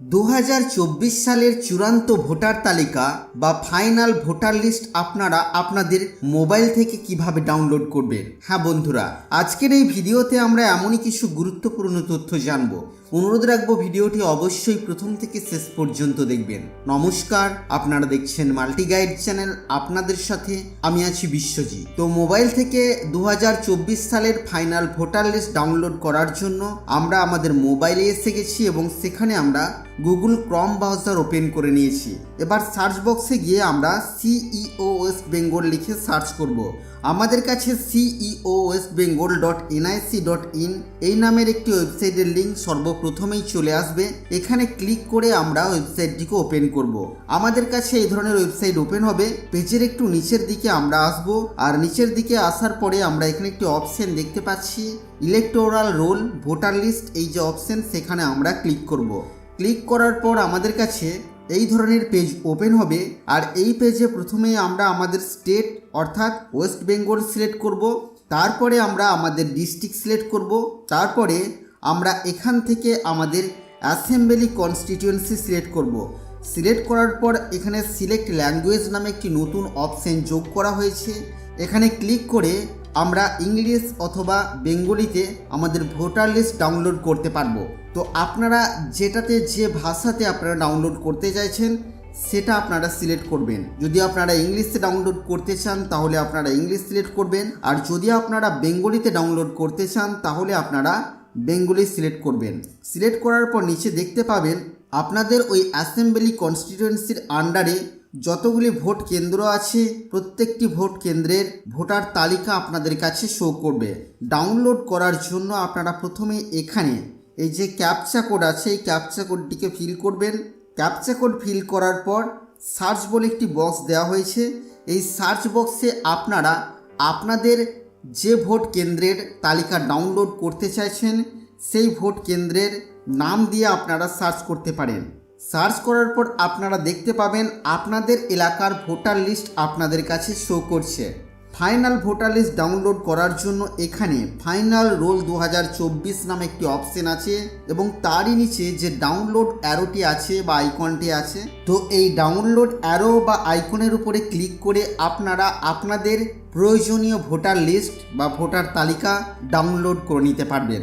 দু হাজার চব্বিশ সালের চূড়ান্ত ভোটার তালিকা বা ফাইনাল ভোটার লিস্ট আপনারা আপনাদের মোবাইল থেকে কীভাবে ডাউনলোড করবেন? হ্যাঁ বন্ধুরা, আজকের এই ভিডিওতে আমরা এমনই কিছু গুরুত্বপূর্ণ তথ্য জানব। অনুরোধ রাখব ভিডিওটি অবশ্যই প্রথম থেকে শেষ পর্যন্ত দেখবেন। নমস্কার, আপনারা দেখছেন মাল্টি গাইড চ্যানেল আপনাদের সাথে আমি আছি বিশ্বজিৎ। তো মোবাইল থেকে দু হাজার চব্বিশ সালের ফাইনাল ভোটার লিস্ট ডাউনলোড করার জন্য আমরা আমাদের মোবাইলে এসে গেছি এবং সেখানে আমরা গুগল ক্রম ব্রাউজার ওপেন করে নিয়েছি। এবার সার্চ বক্সে গিয়ে আমরা সিইও ওয়েস্ট বেঙ্গল লিখে সার্চ করব। আমাদের কাছে CEO West Bengal dot NIC dot in এই নামের একটি ওয়েবসাইটের লিঙ্ক সর্বপ্রথমেই চলে আসবে। এখানে ক্লিক করে আমরা ওয়েবসাইটটিকে ওপেন করব। আমাদের কাছে এই ধরনের ওয়েবসাইট ওপেন হবে। পেজের একটু নিচের দিকে আমরা আসব। আর নিচের দিকে আসার পরে আমরা এখানে একটি অপশন দেখতে পাচ্ছি। ইলেকটোরাল রোল ভোটার লিস্ট এই যে অপশন সেখানে আমরা ক্লিক করব। ক্লিক করার পর আমাদের কাছে এই ধরনের পেজ ওপেন হবে। আর এই পেজে প্রথমে আমরা আমাদের স্টেট অর্থাৎ ওয়েস্ট বেঙ্গল সিলেক্ট করব। তারপরে আমরা আমাদের ডিস্ট্রিক্ট সিলেক্ট করব। তারপরে আমরা এখান থেকে আমাদের অ্যাসেম্বলি কনস্টিটিউয়েন্সি সিলেক্ট করব। সিলেক্ট করার পর এখানে সিলেক্ট ল্যাঙ্গুয়েজ নামে একটি নতুন অপশন যোগ করা হয়েছে। এখানে ক্লিক করে আমরা ইংলিশ অথবা বেঙ্গলিতে আমাদের ভোটার লিস্ট ডাউনলোড করতে পারব। তো আপনারা যেটাতে যে ভাষাতে আপনারা ডাউনলোড করতে চাইছেন, সেটা আপনারা সিলেক্ট করবেন। যদি আপনারা ইংলিশে ডাউনলোড করতে চান, তাহলে আপনারা ইংলিশ সিলেক্ট করবেন। আর যদি আপনারা বেঙ্গলিতে ডাউনলোড করতে চান, তাহলে আপনারা বেঙ্গলি সিলেক্ট করবেন। সিলেক্ট করার পর নিচে দেখতে পাবেন, আপনাদের ওই অ্যাসেম্বলি কনস্টিটিউয়েন্সির আন্ডারে যতগুলি ভোট কেন্দ্র আছে, প্রত্যেকটি ভোট কেন্দ্রের ভোটার তালিকা আপনাদের কাছে শো করবে। ডাউনলোড করার জন্য আপনারা প্রথমে এখানে এই যে ক্যাপচা কোড আছে, এই ক্যাপচা কোডটিকে ফিল করবেন। ক্যাপচা কোড ফিল করার পর সার্চ বলে একটি বক্স দেওয়া হয়েছে। এই সার্চ বক্সে আপনারা আপনাদের যে ভোট কেন্দ্রের তালিকা ডাউনলোড করতে চাইছেন, সেই ভোট কেন্দ্রের নাম দিয়ে আপনারা সার্চ করতে পারেন। সার্চ করার পর আপনারা দেখতে পাবেন আপনাদের এলাকার ভোটার লিস্ট আপনাদের কাছে শো করছে। ফাইনাল ভোটার লিস্ট ডাউনলোড করার জন্য এখানে ফাইনাল রোল দু হাজার চব্বিশ নামে একটি অপশন আছে এবং তারই নিচে যে ডাউনলোড অ্যারোটি আছে বা আইকনটি আছে, তো এই ডাউনলোড অ্যারো বা আইকনের উপরে ক্লিক করে আপনারা আপনাদের প্রয়োজনীয় ভোটার লিস্ট বা ভোটার তালিকা ডাউনলোড করে নিতে পারবেন।